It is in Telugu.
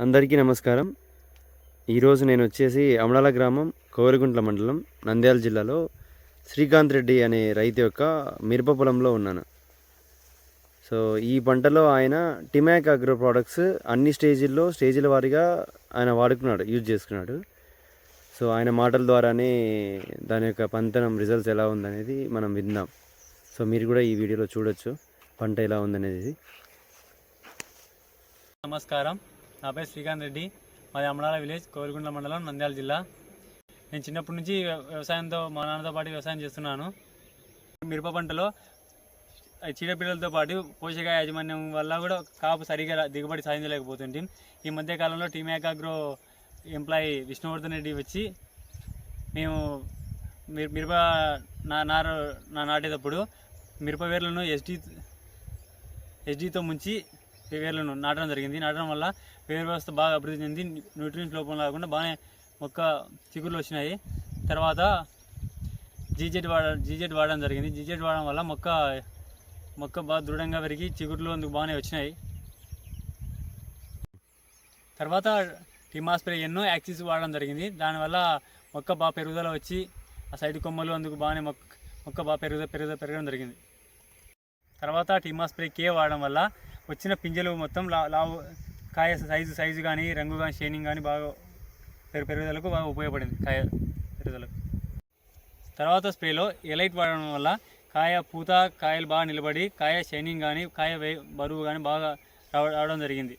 అందరికీ నమస్కారం. ఈరోజు నేను వచ్చేసి అమడాల గ్రామం కోవరిగుంట్ల మండలం నంద్యాల జిల్లాలో శ్రీకాంత్ రెడ్డి అనే రైతు యొక్క మిరప పొలంలో ఉన్నాను. సో ఈ పంటలో ఆయన టిమాక్ అగ్రో ప్రోడక్ట్స్ అన్ని స్టేజీల్లో స్టేజీల వారీగా ఆయన వాడుకున్నాడు యూజ్ చేసుకున్నాడు. సో ఆయన మాటల ద్వారానే దాని యొక్క పంతనం రిజల్ట్స్ ఎలా ఉందనేది మనం విందాం. సో మీరు కూడా ఈ వీడియోలో చూడొచ్చు పంట ఎలా ఉందనేది. నమస్కారం. నా పేరు శ్రీకాంత్ రెడ్డి. మాది అమరాల విలేజ్ కోరిగుండ్ల మండలం నంద్యాల జిల్లా. నేను చిన్నప్పటి నుంచి వ్యవసాయంతో మా నాన్నతో పాటు వ్యవసాయం చేస్తున్నాను. మిరప పంటలో చీడపిల్లలతో చీడపీడలతో పాటు పోషక యాజమాన్యం వల్ల కూడా కాపు సరిగా దిగుబడి సాధించలేకపోతుంది ఈ మధ్యకాలంలో కాలంలో టీమాక్ ఎంప్లాయీ విష్ణువర్ధన్ రెడ్డి వచ్చి మేము మిరప నా నారు నా నాటేటప్పుడు మిరప వేర్లను ఎస్డి ఎస్డీతో ముంచి వేర్లను నాటడం జరిగింది. నాటడం వల్ల వేరు వ్యవస్థ బాగా అభివృద్ధి చెంది న్యూట్రియన్స్ లోపం లేకుండా బాగానే మొక్క చిగుర్లు వచ్చినాయి. తర్వాత జీజెడ్ వాడ జీజెడ్ వాడడం జరిగింది. జీజెడ్ వాడడం వల్ల మొక్క మొక్క బాగా దృఢంగా పెరిగి చిగుర్లు అందుకు బాగానే వచ్చినాయి. తర్వాత టిమాస్ప్రే ఎన్నో యాక్సిస్ వాడడం జరిగింది. దానివల్ల మొక్క బాగా పెరుగుదల వచ్చి ఆ సైడ్ కొమ్మలు అందుకు బాగానే మొక్క మొక్క బాగా పెరుగుదల పెరుగుదల పెరగడం జరిగింది. తర్వాత టిమాస్ప్రే కే వాడడం వల్ల వచ్చిన పింజలు మొత్తం లా లావు కాయ సైజు సైజు కానీ రంగు కానీ షైనింగ్ కానీ బాగా పెరు పెరుగుదలకు బాగా ఉపయోగపడింది కాయ పెరుగుదలకు. తర్వాత స్ప్రేలో ఎలైట్ వాడడం వల్ల కాయ పూత కాయలు బాగా నిలబడి కాయ షైనింగ్ కానీ కాయ వే బరువు కానీ బాగా రావ రావడం జరిగింది.